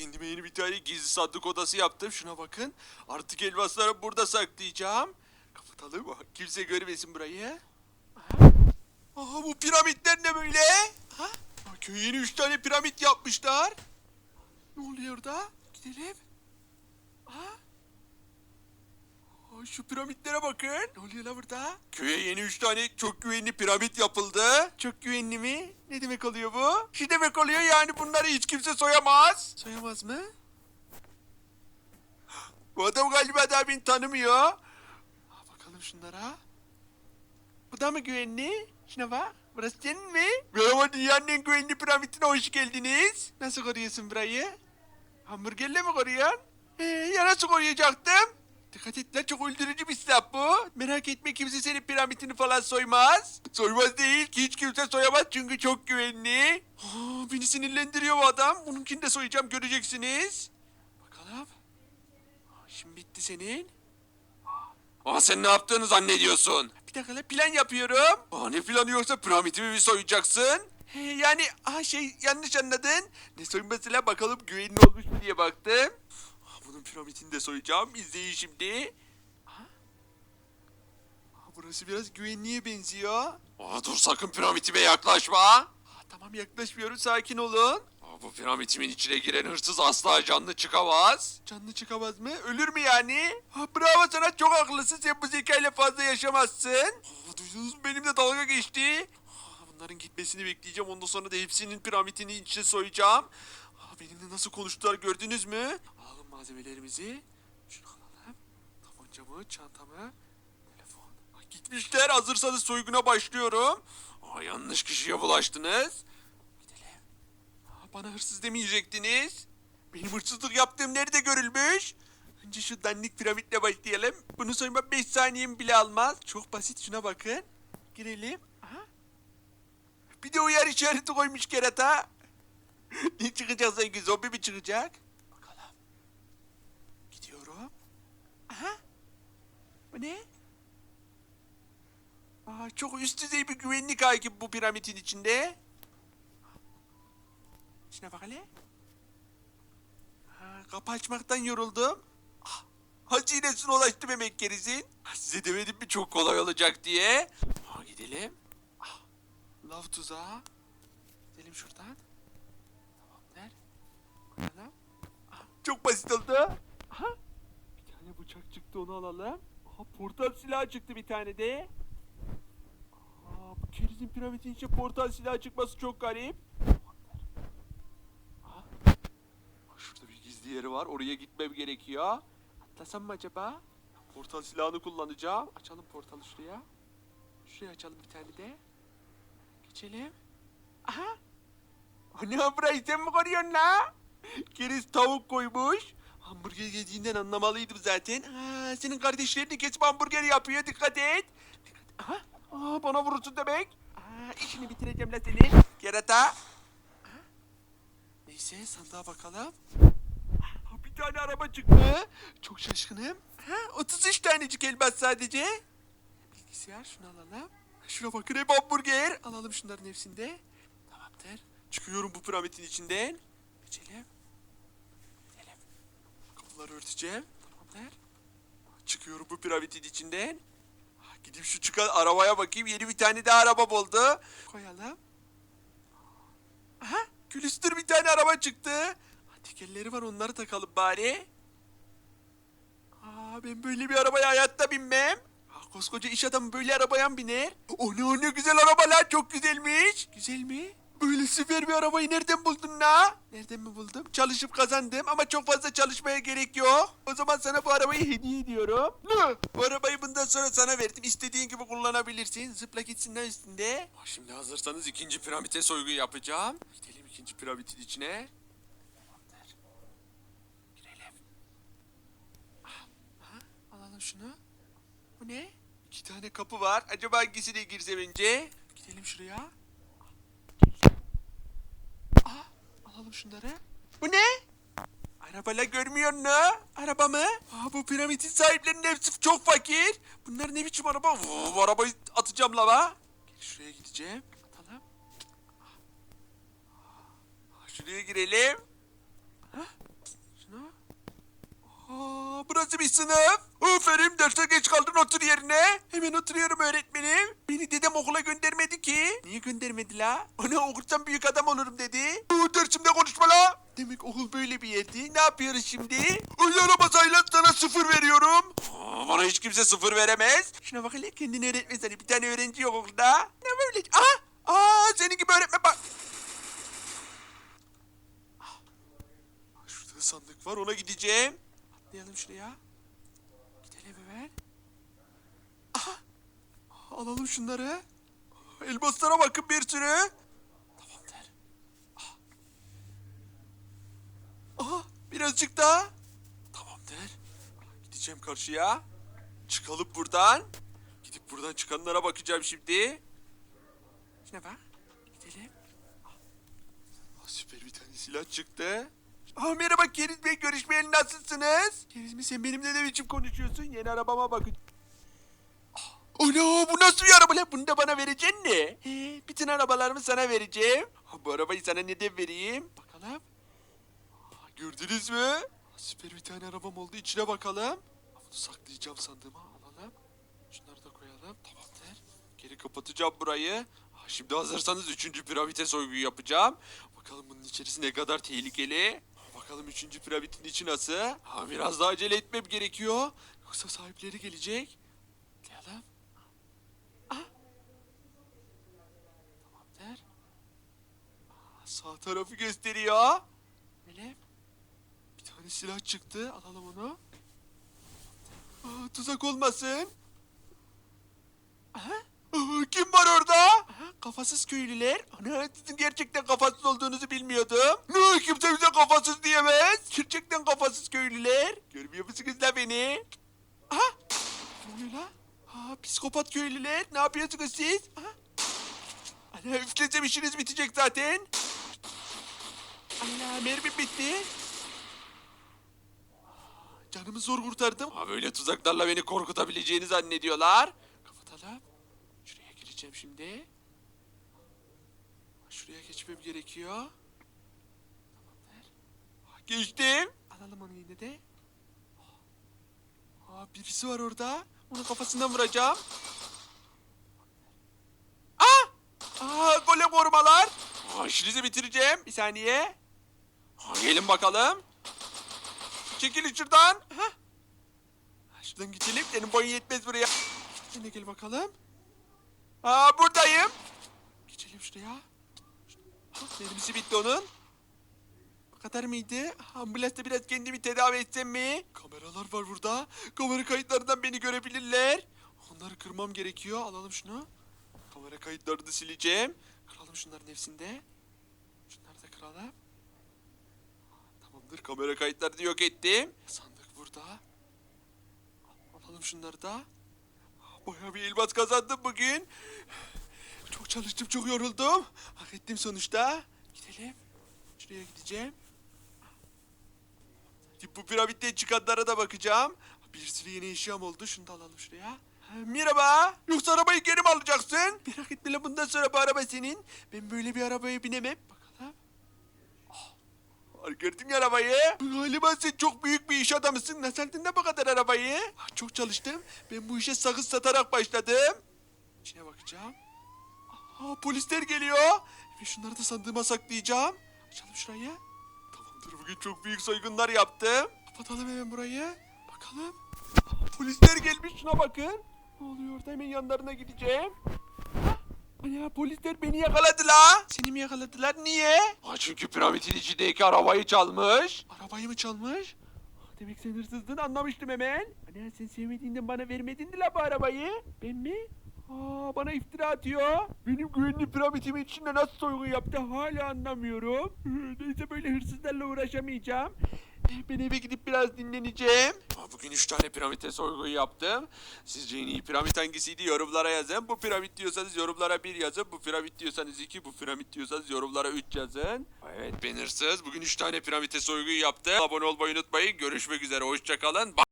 kendime yeni bir tane gizli sandık odası yaptım. Şuna bakın. Artık elmasları burada saklayacağım. Kapatalım. Kimse görmesin burayı. Aha. Bu piramitler ne böyle? Ha? Köye yeni üç tane piramit yapmışlar. Ne oluyor orada? Gidelim. Ha? Şu piramitlere bakın. Ne oluyor la burada? Köye yeni üç tane çok güvenli piramit yapıldı. Çok güvenli mi? Ne demek oluyor bu? Şu demek oluyor yani bunları hiç kimse soyamaz. Soyamaz mı? Bu adam galiba daha beni tanımıyor. Bakalım şunlara. Bu da mı güvenli? Şuna bak. Burası senin mi? Merhaba dünyanın en güvenli piramidine hoş geldiniz. Nasıl koruyorsun burayı? Hamburgerle mi koruyorsun? Ee, ya nasıl koruyacaktım? Dikkat et lan çok öldürücü bir silah bu. Merak etme kimse senin piramidini falan soymaz. Soymaz değil ki hiç kimse soyamaz çünkü çok güvenli. Aa, beni sinirlendiriyor bu adam. Onunkini de soyacağım göreceksiniz. Bakalım. Şimdi bitti senin. Aa sen ne yaptığını zannediyorsun? Bir dakika lan plan yapıyorum. Aa ne planı yoksa piramidimi mi soyacaksın? Yani ah şey yanlış anladın. Ne soyması lan bakalım güvenli olmuş mu diye baktım. Bunun piramidini de soyacağım. İzleyin şimdi. Aha. Burası biraz güvenliye benziyor. Aa, dur sakın piramidime yaklaşma. Aa, tamam yaklaşmıyorum sakin olun. Aa, bu piramidimin içine giren hırsız asla canlı çıkamaz. Canlı çıkamaz mı? Ölür mü yani? Ha, bravo sana çok haklısın. Sen bu zekayla fazla yaşamazsın. Aa, duydunuz mu? Benimle dalga geçti. Aa, bunların gitmesini bekleyeceğim. Ondan sonra da hepsinin piramidini içine soyacağım. Aa, benimle nasıl konuştular gördünüz mü? Malzemelerimizi. Şunu alalım. Tabancamı, çantamı, telefon. Aa, gitmişler. Hazırsanız soyguna başlıyorum. Aa, yanlış kişiye bulaştınız. Gidelim. Aa, Bana hırsız demeyecektiniz. Benim hırsızlık yaptığım nerede görülmüş? Önce şu dandik piramitle başlayalım. Bunu soyma 5 saniyemi bile almaz. Çok basit şuna bakın. Girelim. Aha. Bir de uyarı işareti koymuş kerata. ne çıkacak sanki zombi mi çıkacak? Bakalım. Gidiyorum. Aha. Bu ne? Aa, çok üst düzey bir güvenlik hakim bu piramidin içinde. Şuna bak hele. Ha, kapı açmaktan yoruldum. Ah, Hazinesine ulaştım emek gerizin. Ha, Size demedim mi çok kolay olacak diye. Ha, gidelim. Ah, lav tuzağı. Gidelim şuradan. Tamamdır. Koyalım. Ah, çok basit oldu. Aha. Bir tane bıçak çıktı onu alalım. Portal silahı çıktı bir tane de. Aa, bu kerizin piramidin içine portal silahı çıkması çok garip. Bak Şurada bir gizli yeri var. Oraya gitmem gerekiyor. Atlasam mı acaba? Portal silahını kullanacağım. Açalım portalı şuraya. Şuraya açalım bir tane de. Geçelim. Aha. Ana burayı sen mi koruyorsun la? Keriz tavuk koymuş. Hamburger yediğinden anlamalıydım zaten. Ha, senin kardeşlerini kesip hamburger yapıyor. Dikkat et. Dikkat. Aa, bana vurursun demek. Aa, işini bitireceğim la senin. Kerata. Neyse sandığa bakalım. Ha, bir tane araba çıktı. Çok şaşkınım. Ha, 33 tanecik elmas sadece. Bilgisayar şunu alalım. Şuna bakın hep hamburger. Alalım şunların hepsinde. Tamamdır. Çıkıyorum bu piramidin içinden. Geçelim. Kapıları örteceğim. Tamamdır. Çıkıyorum bu piramidin içinden. Ah, Gidip şu çıkan arabaya bakayım. Yeni bir tane daha araba buldu. Koyalım. Aha külüstür bir tane araba çıktı. Tekerleri var onları takalım bari. Aa, ben böyle bir arabaya hayatta binmem. Ha, koskoca iş adamı böyle arabaya mı biner? O ne o ne güzel araba lan çok güzelmiş. Güzel mi? Böyle süper bir arabayı nereden buldun la? Nereden mi buldum? Çalışıp kazandım ama çok fazla çalışmaya gerek yok. O zaman sana bu arabayı hediye ediyorum. Ne? Bu arabayı bundan sonra sana verdim. İstediğin gibi kullanabilirsin. Zıpla gitsin lan üstünde. Şimdi hazırsanız ikinci piramide soygu yapacağım. Gidelim ikinci piramidin içine. Tamamdır. Girelim. Ah, ah, alalım şunu. Bu ne? İki tane kapı var. Acaba hangisine girsem önce? Gidelim şuraya. Aa, alalım şunları. Bu ne? Arabayla görmüyor mu? Araba mı? Aa, bu piramidin sahiplerinin hepsi çok fakir. Bunlar ne biçim araba? Vuu, bu arabayı atacağım lava. Gel şuraya gideceğim. Atalım. Aa, Şuraya girelim. Hah, bir sınıf. Aferin derse geç kaldın otur yerine. Hemen oturuyorum öğretmenim. Beni dedem okula göndermedi ki. Niye göndermedi la? Ona okursam büyük adam olurum dedi. Bu dersimde konuşma la. Demek okul böyle bir yerdi. Ne yapıyoruz şimdi? Öyle araba sayılan sana sıfır veriyorum. Aa, bana hiç kimse sıfır veremez. Şuna bak hele kendini öğretmen seni. Bir tane öğrenci yok okulda. Ne böyle? Aa! Aa senin gibi öğretmen bak. Şurada sandık var ona gideceğim. Atlayalım şuraya. Gidelim hemen. Aha. Alalım şunları. Elmaslara bakın bir sürü. Tamamdır. Ah. Aha birazcık daha. Tamamdır. Gideceğim karşıya. Çıkalım buradan. Gidip buradan çıkanlara bakacağım şimdi. Şuna bak. Gidelim. Ah, süper bir tane silah çıktı. Aa, merhaba Keriz Bey görüşmeyeli nasılsınız? Keriz mi sen benimle ne biçim konuşuyorsun? Yeni arabama bakın. Ah, Ana bu nasıl bir araba lan? Bunu da bana vereceksin ne? He, bütün arabalarımı sana vereceğim. Bu arabayı sana neden vereyim? Bakalım. Gördünüz mü? Süper bir tane arabam oldu. İçine bakalım. Bunu saklayacağım sandığıma. Alalım. Şunları da koyalım. Tamamdır. Geri kapatacağım burayı. Şimdi hazırsanız üçüncü piramite soyguyu yapacağım. Bakalım bunun içerisi ne kadar tehlikeli. Bakalım üçüncü piramitin içi nasıl? Ha, biraz daha acele etmem gerekiyor. Yoksa sahipleri gelecek. Atlayalım. Ah. Tamamdır. Aa, Sağ tarafı gösteriyor. Melek. Bir silah çıktı. Alalım onu. Aa, tuzak olmasın. Aha. Aa, kim var orada? Aha, kafasız köylüler. Ana sizin gerçekten kafasız olduğunuzu bilmiyordum. Ne kimse bize kafasız diyemez. Gerçekten kafasız köylüler. Görmüyor musunuz la beni? Aha. Ne oluyor la? Aa, psikopat köylüler. Ne yapıyorsunuz siz? Aha. Ana üflesem işiniz bitecek zaten. Ana mermim bitti. Canımı zor kurtardım. Ha böyle tuzaklarla beni korkutabileceğini zannediyorlar. Kapatalım. Şuraya gireceğim şimdi. Şuraya geçmem gerekiyor. Tamamdır. Geçtim. Alalım onu yine de. Aa, birisi var orada. Onun kafasından vuracağım. Aa! Aa, gole korumalar. Aa, işinizi bitireceğim. Bir saniye. Aa, gelin bakalım. Çekilin şuradan. Şuradan geçelim. Senin boyun yetmez buraya. Yine gel bakalım. Aa buradayım. Geçelim şuraya. Mermisi bitti onun. Bu kadar mıydı? Ambulansta biraz kendimi tedavi etsem mi? Kameralar var burada. Kamera kayıtlarından beni görebilirler. Onları kırmam gerekiyor. Alalım şunu. Kamera kayıtlarını sileceğim. Kıralım şunların hepsinde. Şunları da kıralım. Tamamdır kamera kayıtlarını yok ettim. Sandık burada. Alalım şunları da. Bayağı bir elmas kazandım bugün. Çok çalıştım çok yoruldum. Hak ettim sonuçta. Gidelim. Şuraya gideceğim. Bu piramitten çıkanlara da bakacağım. Bir sürü yeni eşyam oldu. Şunu da alalım şuraya. Ha, Merhaba. Yoksa arabayı geri mi alacaksın? Merak etme bundan sonra bu araba senin. Ben böyle bir arabaya binemem. Bakalım. Gördün mü arabayı? Galiba sen çok büyük bir iş adamısın. Nasıl aldın da bu kadar arabayı? Ah, Çok çalıştım. Ben bu işe sakız satarak başladım. İçine bakacağım. Aa, polisler geliyor. Ve şunları da sandığıma saklayacağım. Açalım şurayı. Tamamdır bugün çok büyük soygunlar yaptım. Kapatalım hemen burayı. Bakalım. Polisler gelmiş şuna bakın. Ne oluyor orada hemen yanlarına gideceğim. Ana polisler beni yakaladı la. Seni mi yakaladılar? Niye? Ha çünkü piramidin içindeki arabayı çalmış. Arabayı mı çalmış? Demek sen hırsızdın anlamıştım hemen. Ana sen sevmediğinden bana vermedin la bu arabayı. Ben mi? Aa, bana iftira atıyor. Benim güvenli piramidimin içinde nasıl soygun yaptı hala anlamıyorum. Neyse böyle hırsızlarla uğraşamayacağım. Ben eve gidip biraz dinleneceğim. Bugün üç tane piramite soygun yaptım. Sizce en iyi piramit hangisiydi yorumlara yazın. Bu piramit diyorsanız yorumlara bir yazın. Bu piramit diyorsanız iki, bu piramit diyorsanız yorumlara üç yazın. Evet ben hırsız. Bugün üç tane piramite soygun yaptım. Abone olmayı unutmayın. Görüşmek üzere. Hoşçakalın.